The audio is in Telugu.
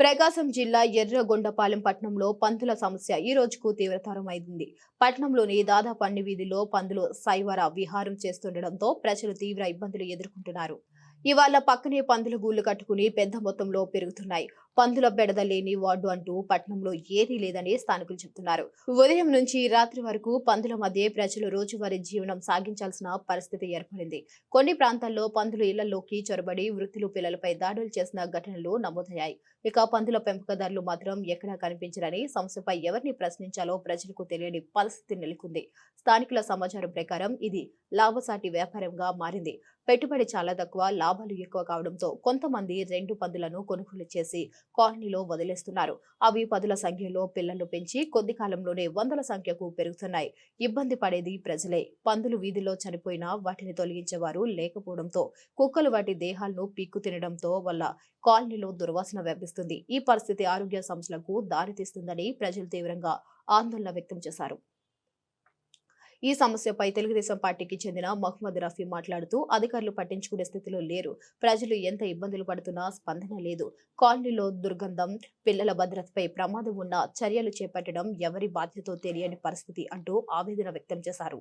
ప్రకాశం జిల్లా ఎర్రగొండపాలెం పట్టణంలో పందుల సమస్య ఈ రోజుకు తీవ్రతరమైంది. పట్టణంలోని దాదాపు అన్ని వీధుల్లో పందులు సైవర విహారం చేస్తుండటంతో ప్రజలు తీవ్ర ఇబ్బందులు ఎదుర్కొంటున్నారు. ఇవాళ పక్కనే పందుల గూళ్ళు కట్టుకుని పెద్ద మొత్తంలో పెరుగుతున్నాయి. పందుల బెడద లేని వార్డు అంటూ పట్టణంలో ఏదీ లేదని స్థానికులు చెబుతున్నారు ఉదయం నుంచి రాత్రి వరకు పందుల మధ్య ప్రజలు రోజువారీ జీవనం సాగించాల్సిన పరిస్థితి ఏర్పడింది. కొన్ని ప్రాంతాల్లో పందులు ఇళ్ళలోకి చొరబడి వృత్తులు పిల్లలపై దాడులు చేసిన ఘటనలు నమోదయ్యాయి. ఇక పందుల పెంపకదారులు మాత్రం ఎక్కడా కనిపించరని సమస్యపై ఎవరిని ప్రశ్నించాలో ప్రజలకు తెలియని పరిస్థితి నెలకొంది. స్థానికుల సమాచారం ప్రకారం ఇది లాభసాటి వ్యాపారంగా మారింది. పెట్టుబడి చాలా తక్కువ లాభాలు ఎక్కువ కావడంతో కొంతమంది రెండు పందులను కొనుగోలు చేసి కాలనీలో వదిలేస్తున్నారు. అవి పదుల సంఖ్యలో పిల్లలు పెంచి కొద్ది కాలంలోనే వందల సంఖ్యకు పెరుగుతున్నాయి. ఇబ్బంది పడేది ప్రజలే. పందులు వీధిలో చనిపోయినా వాటిని తొలగించేవారు లేకపోవడంతో కుక్కలు వాటి దేహాలను పీక్కు తినడంతో వల్ల కాలనీలో దుర్వాసన వ్యాపిస్తుంది. ఈ పరిస్థితి ఆరోగ్య సమస్యలకు దారితీస్తుందని ప్రజలు తీవ్రంగా ఆందోళన వ్యక్తం చేశారు. ఈ సమస్యపై తెలుగుదేశం పార్టీకి చెందిన మహమ్మద్ రఫీ మాట్లాడుతూ అధికారులు పట్టించుకునే స్థితిలో లేరు. ప్రజలు ఎంత ఇబ్బందులు పడుతున్నా స్పందన లేదు. కాలనీలో దుర్గంధం పిల్లల భద్రతపై ప్రమాదం ఉన్న చర్యలు చేపట్టడం ఎవరి బాధ్యతో తెలియని పరిస్థితి అంటూ ఆవేదన వ్యక్తం చేశారు.